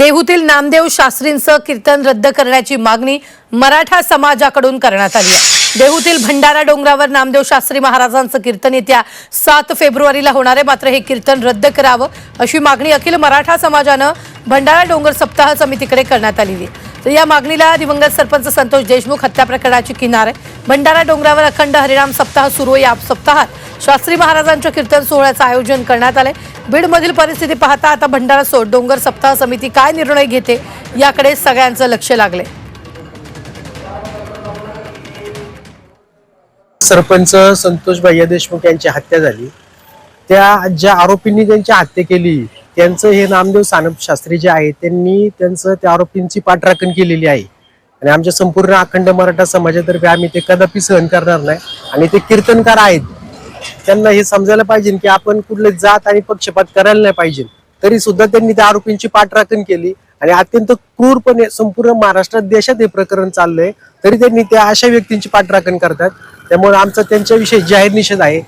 देहूतील नामदेव शास्त्रींचं कीर्तन रद्द करण्याची मागणी मराठा समाजाकडून करण्यात आली आहे. देहूतील भंडारा डोंगरावर नामदेव शास्त्री महाराजांचं कीर्तन येत्या सात फेब्रुवारीला होणार आहे. मात्र हे कीर्तन रद्द करावं अशी मागणी अखिल मराठा समाजानं भंडारा डोंगर सप्ताह समितीकडे करण्यात आलेली आहे. तर या मागणीला दिवंगत सरपंच संतोष देशमुख हत्या प्रकरणाची किनार आहे. भंडारा डोंगरावर अखंड हरिणाम सप्ताह सुरू या सप्ताहात शास्त्री महाराजांच्या कीर्तन सोहळ्याचं आयोजन करण्यात आलंय. बीडमधील परिस्थिती पाहता आता भंडारा सोड डोंगर सप्ताह समिती काय निर्णय घेते याकडे सगळ्यांचं लक्ष लागलंय. सरपंच संतोष भैया देशमुख यांची हत्या झाली. त्या ज्या आरोपींनी त्यांची हत्या केली त्यांचं हे नामदेव सानप शास्त्री जे आहे त्यांनी त्यांचं त्या आरोपींची पाठराखण केलेली आहे. आणि आमच्या संपूर्ण अखंड मराठा समाजातर्फे आम्ही ते कदापि सहन करणार नाही. आणि ते कीर्तनकार आहेत. त्यांना हे समजायला पाहिजे की आपण कुठले जात आणि पक्षपात करायला नाही पाहिजे. तरी सुद्धा त्यांनी त्या आरोपींची पाठराखण केली. आणि अत्यंत क्रूरपणे संपूर्ण महाराष्ट्रात देशात हे प्रकरण चाललंय. तरी त्यांनी त्या अशा व्यक्तींची पाठराखण करतात. त्यामुळे आमचा त्यांच्याविषयी जाहीर निषेध आहे.